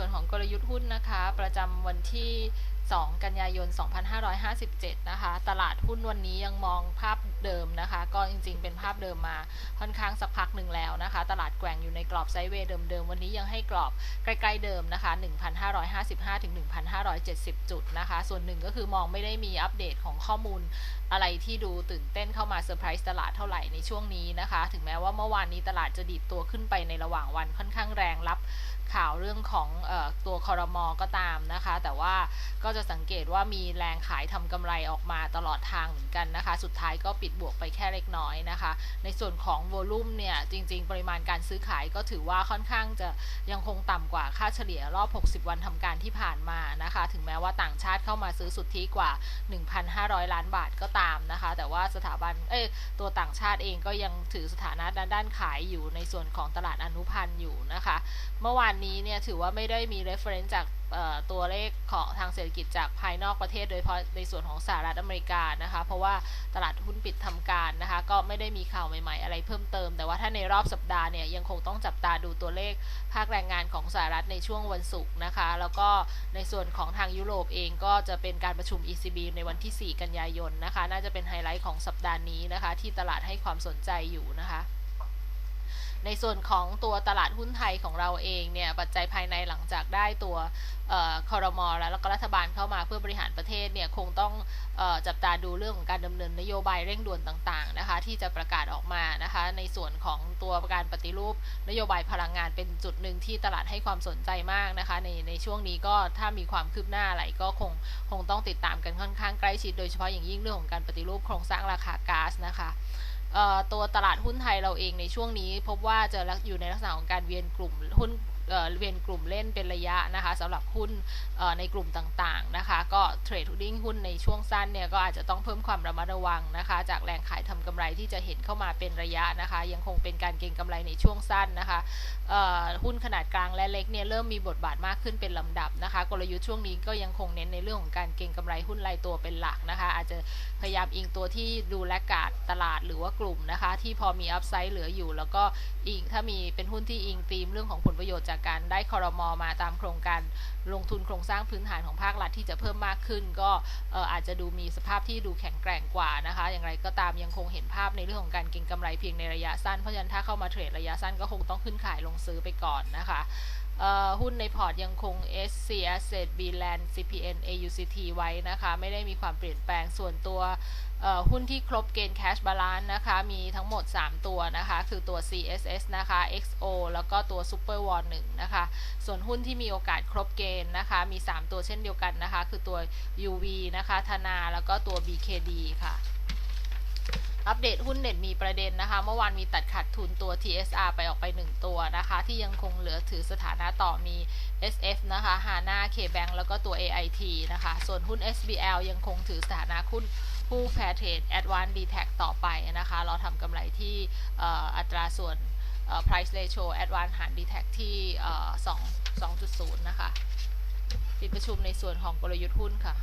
ส่วนของกลยุทธ์หุ้นนะคะ ประจำวันที่ 2 กันยายน 2557 นะคะ ตลาดหุ้นวันนี้ยังมองภาพเดิมนะคะ ก็จริงๆ เป็นภาพเดิมมาค่อนข้างสักพักหนึ่งแล้วนะคะ ตลาดแกว่งอยู่ในกรอบไซด์เวย์เดิมๆ วันนี้ยังให้กรอบใกล้ๆเดิมนะคะ 1,555 ถึง 1,570 จุดนะคะ ส่วนหนึ่งก็คือมองไม่ได้มีอัปเดตของข้อมูลอะไรที่ดูตื่นเต้นเข้ามาเซอร์ไพรส์ตลาดเท่าไหร่ในช่วงนี้นะคะ ถึงแม้ว่าเมื่อวานนี้ตลาดจะดีดตัวขึ้นไปในระหว่างวันค่อนข้างแรงรับข่าวเรื่องของออตัวคอรมอก็ตามนะคะ แต่ว่าก็จะสังเกตว่ามีแรงขายทำกำไรออกมาตลอดทางเหมือนกันนะคะ สุดท้ายก็ปิดบวกไปแค่เล็กน้อยนะคะ ในส่วนของโวลุ่มเนี่ย จริง ๆ ปริมาณการซื้อขายก็ถือว่าค่อนข้างจะยังคงต่ำกว่าค่าเฉลี่ยรอบ 60 วันทำการที่ผ่านมานะคะ ถึงแม้ว่าต่างชาติเข้ามาซื้อสุทธิกว่า 1,500 ล้านบาทก็ตามนะคะ แต่ว่าสถาบันเอ้ตัวต่างชาติเองก็ยังถือสถานะด้านด้านขายอยู่ในส่วนของตลาดอนุพันธ์อยู่นะคะ เมื่อวานนี้เนี่ยถือว่าไม่ได้มี reference จาก ตัวเลขของทางเศรษฐกิจจากภายนอกประเทศ โดยเฉพาะในส่วนของสหรัฐอเมริกานะคะ เพราะว่าตลาดหุ้นปิดทำการนะคะ ก็ไม่ได้มีข่าวใหม่ๆ อะไรเพิ่มเติม แต่ว่าถ้าในรอบสัปดาห์เนี่ยยังคงต้องจับตาดูตัวเลขภาคแรงงานของสหรัฐในช่วงวันศุกร์นะคะ แล้วก็ในส่วนของทางยุโรปเองก็จะเป็นการประชุม ECB ในวันที่ 4 กันยายนนะคะ น่าจะเป็นไฮไลท์ของสัปดาห์นี้นะคะ ที่ตลาดให้ความสนใจอยู่นะคะ ในส่วนของตัวตลาดหุ้นไทยของเราเองเนี่ยปัจจัยภายในหลังจากได้ตัวคอรมอแล้วก็รัฐบาลเข้ามาเพื่อบริหารประเทศเนี่ยคงต้องออจับตาดูเรื่องของการดำเนินนโยบายเร่งด่วนต่างๆนะคะที่จะประกาศออกมานะคะในส่วนของตัวการปฏิรูปนโยบายพลังงานเป็นจุดหนึ่งที่ตลาดให้ความสนใจมากนะคะในในช่วงนี้ก็ถ้ามีความคืบหน้าอะไรก็คงคงต้องติดตามกันค่อนข้างใกล้ชิดโดยเฉพาะอย่างยิ่งเรื่องของการปฏิรูปโครงสร้างราคาก๊าซนะคะ ตัวตลาดหุ้นไทยเราเองในช่วงนี้พบว่าจะอยู่ในลักษณะของการเวียนกลุ่มหุ้นเวียนกลุ่มเล่นเป็นระยะนะคะสำหรับหุ้นในกลุ่มต่างๆนะคะ ก็เทรดดิ้งหุ้นในช่วงสั้นเนี่ยก็อาจจะต้องเพิ่มความระมัดระวังนะคะ จากแรงขายทำกำ ไรที่จะเห็นเข้ามาเป็นระยะนะคะ ยังคงเป็นการเก็งกำไรในช่วงสั้นนะคะหุ้นขนาดกลางและเล็กเนี่ยเริ่มมีบทบาทมากขึ้นเป็นลำดับนะคะ กลยุทธ์ช่วงนี้ก็ยังคงเน้นในเรื่องของการเก็งกำไรหุ้นรายตัวเป็นหลักนะคะ อาจจะพยายามอิงตัวที่ดูแลกาดตลาดหรือว่ากลุ่มนะคะ ที่พอมีอัพไซด์เหลืออยู่ แล้วก็อิงถ้ามีเป็นหุ้นที่อิงธีมเรื่องของผลประโยชน์จากการได้คอรมอมาตามโครงการลงทุนโครงสร้างพื้นฐานของภาครัฐที่จะเพิ่มมากขึ้น ก็อาจจะดูมีสภาพที่ดูแข็งแกร่งกว่านะคะ อย่างไรก็ตามยังคงเห็นภาพในเรื่องของการเก็งกำไรเพียงในระยะสั้น เพราะฉะนั้นถ้าเข้ามาเทรดระยะสั้นก็คงต้องขึ้นขายลงซื้อไปก่อนนะคะหุ้นในพอร์ตยังคง SC Asset B Land CPN AUCT ไว้นะคะ ไม่ได้มีความเปลี่ยนแปลงส่วนตัวหุ้นที่ครบเกณฑ์ Cash Balance นะคะ มีทั้งหมด 3 ตัวนะคะ คือตัว CSS นะคะ XO แล้วก็ตัว Super w a r 1นะคะ ส่วนหุ้นที่มีโอกาสครบเกณฑ์นะคะ มี 3 ตัวเช่นเดียวกันนะคะ คือตัว UV นะคะ ธนา แล้วก็ตัว BKD ค่ะ อัปเดตหุ้นเด่นมีประเด็นนะคะ เมื่อวานมีตัดขาดทุนตัว TSR ไปออกไป 1 ตัวนะคะ ที่ยังคงเหลือถือสถานะต่อมี SF นะคะ HANA KBank แล้วก็ตัว AIT นะคะ ส่วนหุ้น SBL ยังคงถือสถานะหุ้นผู้แพรเทรด Advanced d t a c ต่อไปนะคะ เราทำกำไรที่อัตราส่วน price ratio Advanced หาร d t a c ที่2 2.0 นะคะปิดประชุมในส่วนของกลยุทธ์หุ้นค่ะ